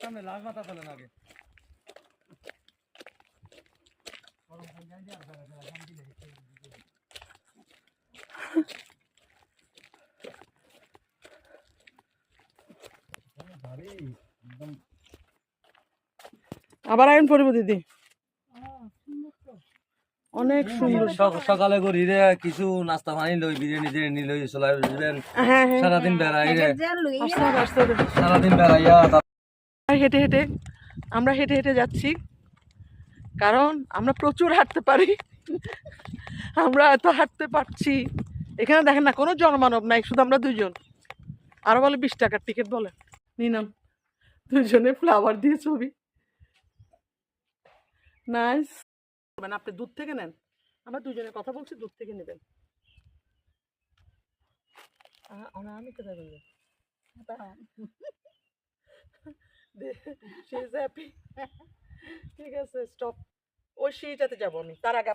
সামনে লাল মাথা ফেলেন আগে আবার আইন পড়ব দিদি। অনেক সুন্দর। সকালে করি রে কিছু নাস্তা পানি লই বিরিয়ানি টিরিয়ানি লই চলাই বুঝলেন? হ্যাঁ হ্যাঁ। সারাদিন বেড়াই রে। আস্তে হবে, আস্তে হবে। সারাদিন বেড়াইয়া হেঁটে হেঁটে আমরা হেঁটে হেঁটে যাচ্ছি। কারণ আমরা প্রচুর হাঁটতে পারি। আমরা এত হাঁটতে পারছি। এখানে দেখেন না কোনো জনমানব নাই শুধু আমরা দুজন আরও বলে বিশ টাকার টিকিট বলে। নিলাম দুজনে ফ্লাওয়ার দিয়ে ছবি। নাইস মানে আপনি দুধ থেকে নেন। আমরা দুজনে কথা বলছি, দুধ থেকে নেবেন। আমি কোথায় বলব ঠিক আছে স্টপ ওই সিঁড়িটাতে যাব আমি, তার আগে